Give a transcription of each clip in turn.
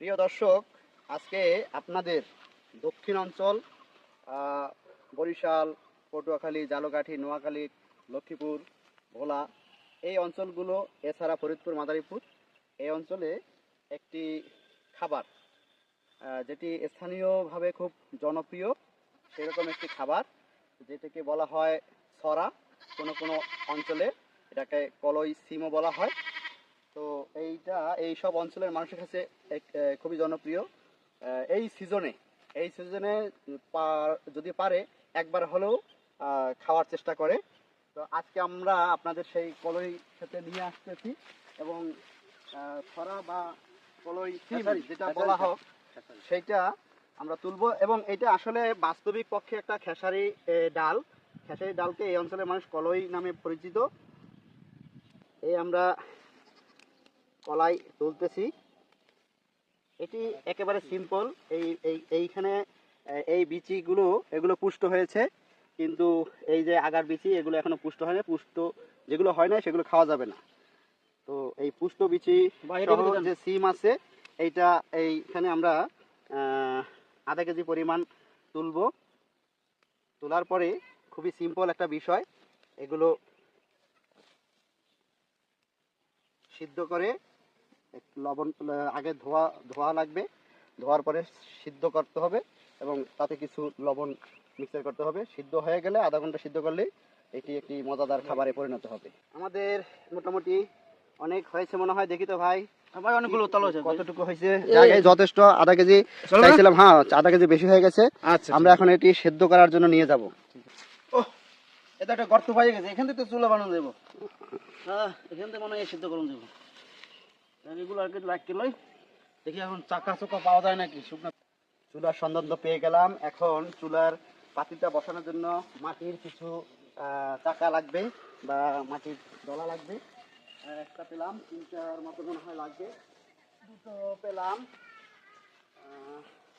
প্রিয় দর্শক, আজকে আপনাদের দক্ষিণ অঞ্চল বরিশাল, পটুয়াখালী, জালকাঠি, নোয়াখালী, লক্ষ্মীপুর, ভোলা, এই অঞ্চলগুলো, এছাড়া ফরিদপুর, মাদারীপুর, এই অঞ্চলে একটি খাবার যেটি স্থানীয়ভাবে খুব জনপ্রিয়, সেরকম একটি খাবার, যেটাকে বলা হয় ছড়া কোনো কোনো অঞ্চলে এটাকে কলই সিমও বলা হয়। তো এইটা এই সব অঞ্চলের মানুষের কাছে খুবই জনপ্রিয়। এই সিজনে এই সিজনে যদি পারে একবার হলেও খাওয়ার চেষ্টা করে। তো আজকে আমরা আপনাদের সেই কলই খেতে নিয়ে আসতেছি এবং ছড়া বা কলই যেটা বলা হোক সেইটা আমরা তুলবো এবং এটা আসলে বাস্তবিক পক্ষে একটা খেসারি ডাল। খেসারি ডালকে এই অঞ্চলের মানুষ কলই নামে পরিচিত। এই আমরা কলাই তুলতেছি। এটি একেবারে সিম্পল। এই এই এইখানে এই বিচিগুলো এগুলো পুষ্ট হয়েছে। কিন্তু এই যে আগার বিচি এগুলো এখনও পুষ্ট হয় না পুষ্ট যেগুলো হয় না সেগুলো খাওয়া যাবে না। তো এই পুষ্ট বিচি যে সিম আছে এইটা এইখানে আমরা আধা কেজি পরিমাণ তুলবো। তোলার পরে খুবই সিম্পল একটা বিষয়। এগুলো সিদ্ধ করে লবণ আগে ধোয়া ধোয়া লাগবে। ধোয়ার পরে সিদ্ধ করতে হবে এবং তাতে কিছু লবণ মিক্সার করতে হবে। সিদ্ধ হয়ে গেলে আধা ঘণ্টা সিদ্ধ করলে এটি একটি মজাদার খাবারে পরিণত হবে। আমাদের মোটামুটি অনেক হয়েছে মনে হয় দেখি তো ভাই। ভাই অনেকগুলো কতটুকু হয়েছে? জায়গায় যথেষ্ট। আধা কেজি চাইছিলাম হ্যাঁ আধা কেজি বেশি হয়ে গেছে। আচ্ছা আমরা এখন এটি সেদ্ধ করার জন্য নিয়ে যাব। এটা একটা গর্ত পাই গেছে। এখান থেকে তো চুলা বানানো দেবো হ্যাঁ এখান থেকে মনে হয় সিদ্ধ করুন দেবো এগুলো আর কি দেখি এখন চাকা চোকা পাওয়া যায় নাকি? চুলার সন্ধান তো পেয়ে গেলাম। এখন চুলার পাতিটা বসানোর জন্য মাটির কিছু চাকা লাগবে বা মাটির ডলা লাগবে। একটা পেলাম তিনটার মতো মনে হয় লাগবে। দুটো পেলাম।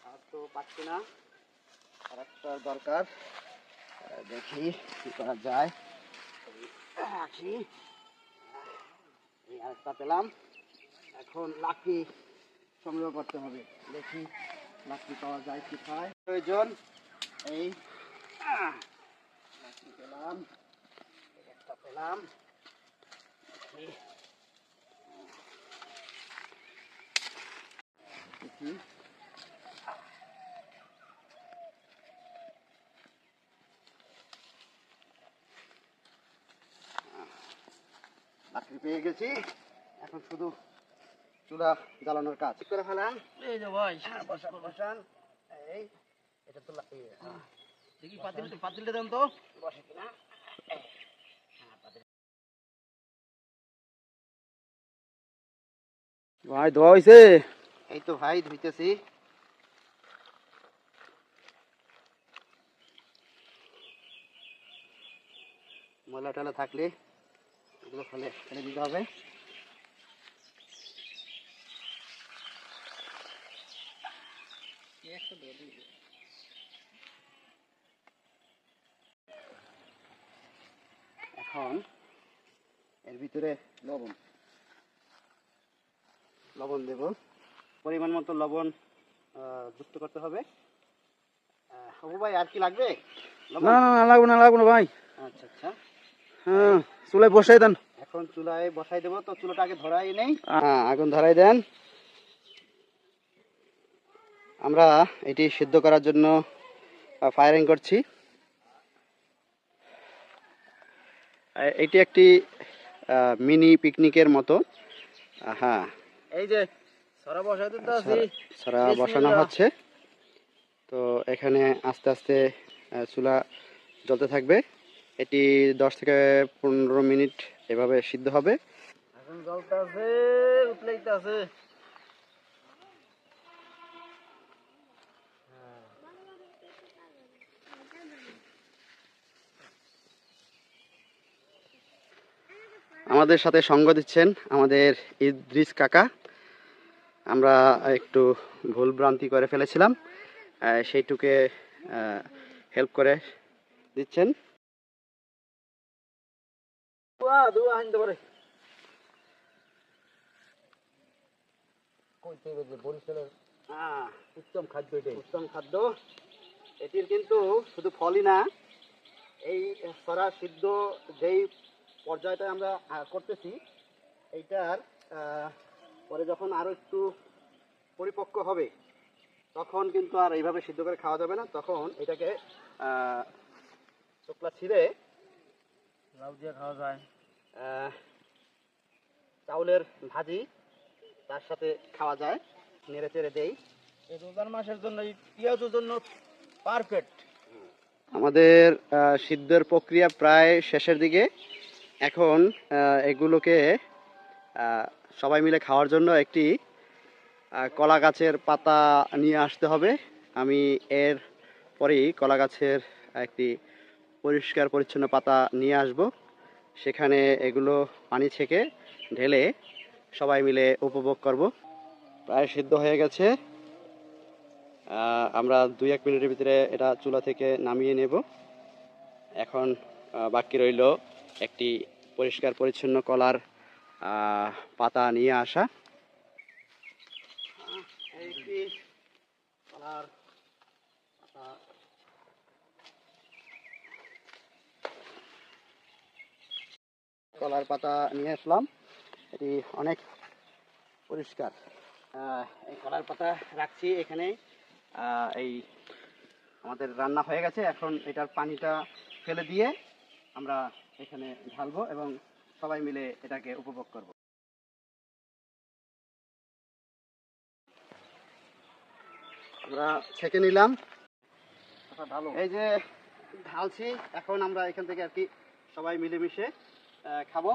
আর তো পাচ্ছি না। আর একটা দরকার। দেখি কি করা যায়। রাখি এই আরেকটা পেলাম। এখন লাকি সংগ্রহ করতে হবে। দেখি লাকড়ি পাওয়া যায় কি খায় প্রয়োজন এই পেলাম একটা পেলাম। পেয়ে গেছি। এখন শুধু চুলা জ্বালানোর কাজ। করে এই যে ভাই। হ্যাঁ, বসান বসান। এই এটা তো এই, হ্যাঁ, দেখি পাতিল পাতিলটা দেন তো। বসে কিনা? ভাই ধোয়া হয়েছে এই তো ভাই ধুইতেছি। ময়লা টয়লা থাকলে এগুলো ফেলে ফেলে দিতে হবে। এখন এর ভিতরে লবণ। লবণ দেব। পরিমাণ মতো লবণ যুক্ত করতে হবে। হবু ভাই আর কি লাগবে? না না না লাগবে না লাগবে না ভাই। আচ্ছা আচ্ছা। হ্যাঁ চুলায় বসাই দেন। এখন চুলায় বসাই দেবো তো চুলাটা আগে ধরাই নেই। হ্যাঁ আগুন ধরাই দেন। আমরা এটি সিদ্ধ করার জন্য ফায়ারিং করছি। এটি একটি মিনি পিকনিকের মতো। হ্যাঁ। এই যে সরা বসানো হচ্ছে। তো এখানে আস্তে আস্তে চুলা জ্বলতে থাকবে। এটি দশ থেকে পনেরো মিনিট এভাবে সিদ্ধ হবে। এখন জলটা আছে উতলাইতে আছে আমাদের সাথে সঙ্গ দিচ্ছেন আমাদের ইদ্রিস কাকা। আমরা একটু ভুল ভ্রান্তি করে ফেলেছিলাম সেইটুকে হেল্প করে দিচ্ছেন। হ্যাঁ উত্তম খাদ্য উত্তম খাদ্য। এটির কিন্তু শুধু ফলই না এই সরা সিদ্ধ যেই পর্যায়টা আমরা করতেছি। এইটার পরে যখন আরও একটু পরিপক্ক হবে তখন কিন্তু আর এইভাবে সিদ্ধ করে খাওয়া যাবে না। তখন এটাকে চোকলা ছিঁড়ে লাউ দিয়ে খাওয়া যায়। চাউলের ভাজি তার সাথে খাওয়া যায়। নেড়ে চেড়ে দেই। এই রোজার মাসের জন্য এই পেঁয়াজের জন্য পারফেক্ট আমাদের সিদ্ধের প্রক্রিয়া প্রায় শেষের দিকে। এখন এগুলোকে সবাই মিলে খাওয়ার জন্য একটি কলা গাছের পাতা নিয়ে আসতে হবে। আমি এর পরেই কলা গাছের একটি পরিষ্কার পরিচ্ছন্ন পাতা নিয়ে আসব। সেখানে এগুলো পানি ছেঁকে ঢেলে সবাই মিলে উপভোগ করব। প্রায় সিদ্ধ হয়ে গেছে। আমরা দুই এক মিনিটের ভিতরে এটা চুলা থেকে নামিয়ে নেব। এখন বাকি রইল একটি পরিষ্কার পরিচ্ছন্ন কলার পাতা নিয়ে আসা। কলার পাতা। কলার পাতা নিয়ে আসলাম। এটি অনেক পরিষ্কার। এই কলার পাতা রাখছি এখানে। এই আমাদের রান্না হয়ে গেছে। এখন এটার পানিটা ফেলে দিয়ে আমরা এখানে ঢালবো এবং সবাই মিলে এটাকে উপভোগ করব। আমরা ছেঁকে নিলাম। ভালো এই যে ঢালছি এখন আমরা এখান থেকে আর কি সবাই মিলেমিশে খাব।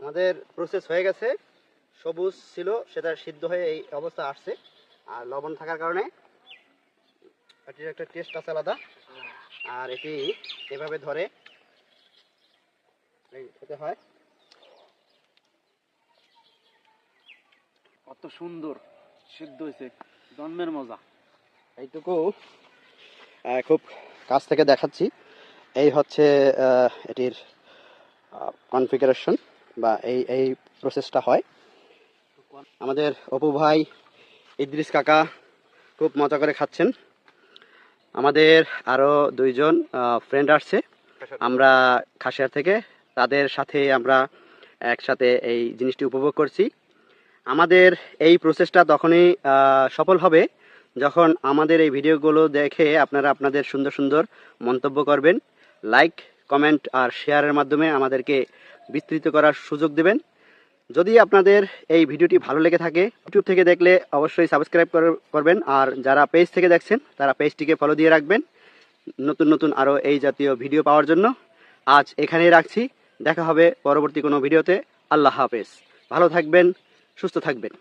আমাদের প্রসেস হয়ে গেছে। সবুজ ছিল সেটা সিদ্ধ হয়ে এই অবস্থা আসছে। আর লবণ থাকার কারণে এটির একটা টেস্ট আছে আলাদা। আর এটি এভাবে ধরে খেতে হয়। কত সুন্দর সিদ্ধ হয়েছে জন্মের মজা। এইটুকু খুব কাছ থেকে দেখাচ্ছি। এই হচ্ছে এটির কনফিগারেশন বা এই এই প্রসেসটা হয়। আমাদের অপু ভাই ইদ্রিস কাকা খুব মজা করে খাচ্ছেন। আমাদের আরও দুইজন ফ্রেন্ড আসছে। আমরা খাসিয়ার থেকে তাদের সাথে আমরা একসাথে এই জিনিসটি উপভোগ করছি। আমাদের এই প্রসেসটা তখনই সফল হবে যখন আমাদের এই ভিডিওগুলো দেখে আপনারা আপনাদের সুন্দর সুন্দর মন্তব্য করবেন। লাইক কমেন্ট আর শেয়ারের মাধ্যমে আমাদেরকে বিস্তৃত করার সুযোগ দেবেন। যদি আপনাদের এই ভিডিওটি ভালো লেগে থাকে ইউটিউব থেকে দেখলে অবশ্যই সাবস্ক্রাইব করবেন। আর যারা পেজ থেকে দেখছেন, তারা পেজটিকে ফলো দিয়ে রাখবেন। নতুন নতুন আরও এই জাতীয় ভিডিও পাওয়ার জন্য। আজ এখানেই রাখছি। দেখা হবে পরবর্তী কোনো ভিডিওতে আল্লাহ হাফেজ। ভালো থাকবেন, সুস্থ থাকবেন।